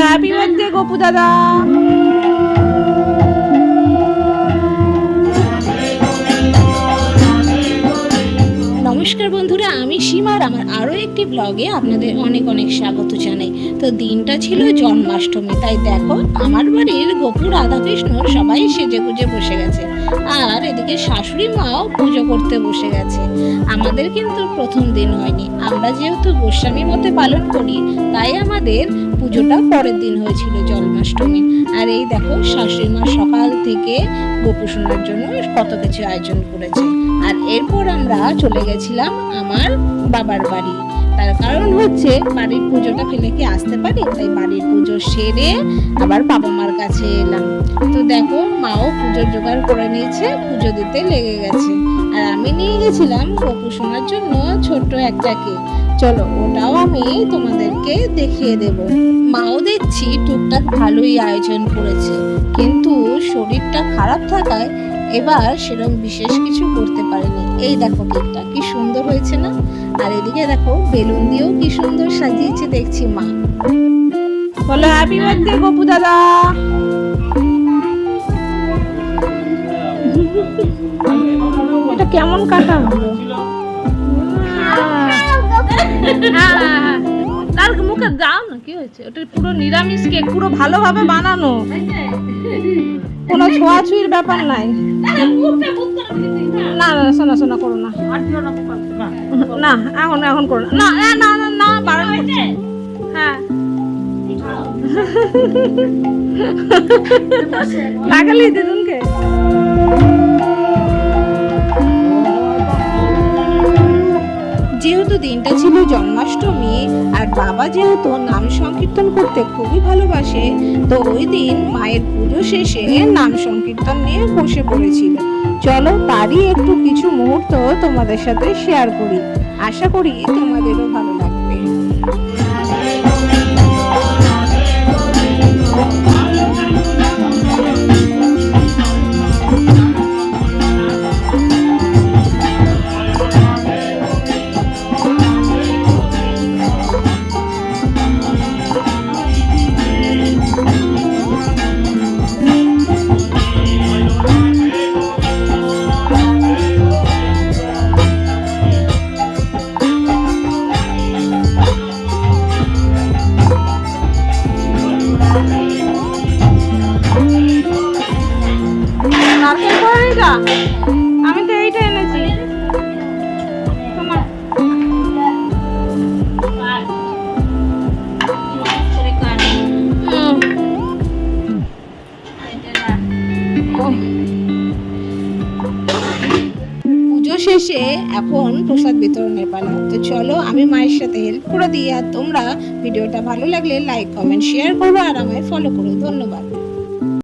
Happy birthday Gopu দাদা নমস্কার বন্ধুরা, আমি সীমার আমার আরও একটি ব্লগে আপনাদের অনেক অনেক স্বাগত জানাই। তো দিনটা ছিল জন্মাষ্টমী, তাই দেখো, আমার বাড়ির গোপু রাধাকৃষ্ণ সবাই সেজে গুজে বসে গেছে। আর এদিকে শাশুড়ি মাও পুজো করতে বসে গেছে। আমাদের কিন্তু প্রথম দিন হয়নি। আমরা যেহেতু গোস্বামী মতে পালন করি, তাই আমাদের পুজোটা পরের দিন হয়েছিল জন্মাষ্টমী। আর এই দেখো, শাশুড়ি মা সকাল থেকে গোপুষণের জন্য কত কিছু আয়োজন করেছে। আর এরপর আমরা চলে গেছিলাম আমার বাবার বাড়ি। তার কারণ হচ্ছে বাড়ির পুজোটা ফেলে কি আসতে পারি? তাই বাড়ির পুজো সেরে আবার বাবা মার কাছে এলাম। তো দেখো, মাও পুজোর জোগাড় করে নিয়েছে, পুজো দিতে লেগে গেছে। আর আমি নিয়ে গেছিলাম গপু শোনার জন্য ছোট্ট একটা কেক চলো, ওটাও আমি তোমাদেরকে দেখিয়ে দেব। মাও দেখছি টুকটাক ভালোই আয়োজন করেছে। কিন্তু শরীরটা খারাপ থাকায় এবার সেরকম বিশেষ কিছু করতে পারেনি। এই দেখো কেকটা কি সুন্দর হয়েছে না? আর এদিকে দেখো বেলুন দিয়েও কি সুন্দর সাজিয়েছে দেখছি মা। বলো হ্যাপি বার্থডে গপু দাদা। এটা কেমন কাটা? হলো হ্যাঁ, হ্যাঁ, হ্যাঁ। তার মুখে দাও না কি হয়েছে? ওটা পুরো নিরামিষ কেক পুরো ভালোভাবে বানানো। ছোঁয়াছুঁয়ির ব্যাপার নাই। না না শোনা শোনা করো না। না। এখন এখন করো না। না না না না বারণ হ্যাঁ। লাগালি দিদুনকে। যেহেতু দিনটা জন্মাষ্টমী আর বাবা যেহেতু নাম সংকীর্তন করতে খুবই ভালোবাসে, তো ওই দিন মায়ের পুজো শেষে নাম সংকীর্তন নিয়ে বসে পড়েছিল। চলো তারই একটু কিছু মুহূর্ত তোমাদের সাথে শেয়ার করি। আশা করি তোমাদেরও ভালো লাগবে। আমি তো এইটা এনেছি। শেষে এখন প্রসাদ বিতরণের পালা তো চলো, আমি মায়ের সাথে হেল্প করে দিই আর তোমরা ভিডিওটা ভালো লাগলে লাইক কমেন্ট শেয়ার করো আর আমায় ফলো করো। ধন্যবাদ।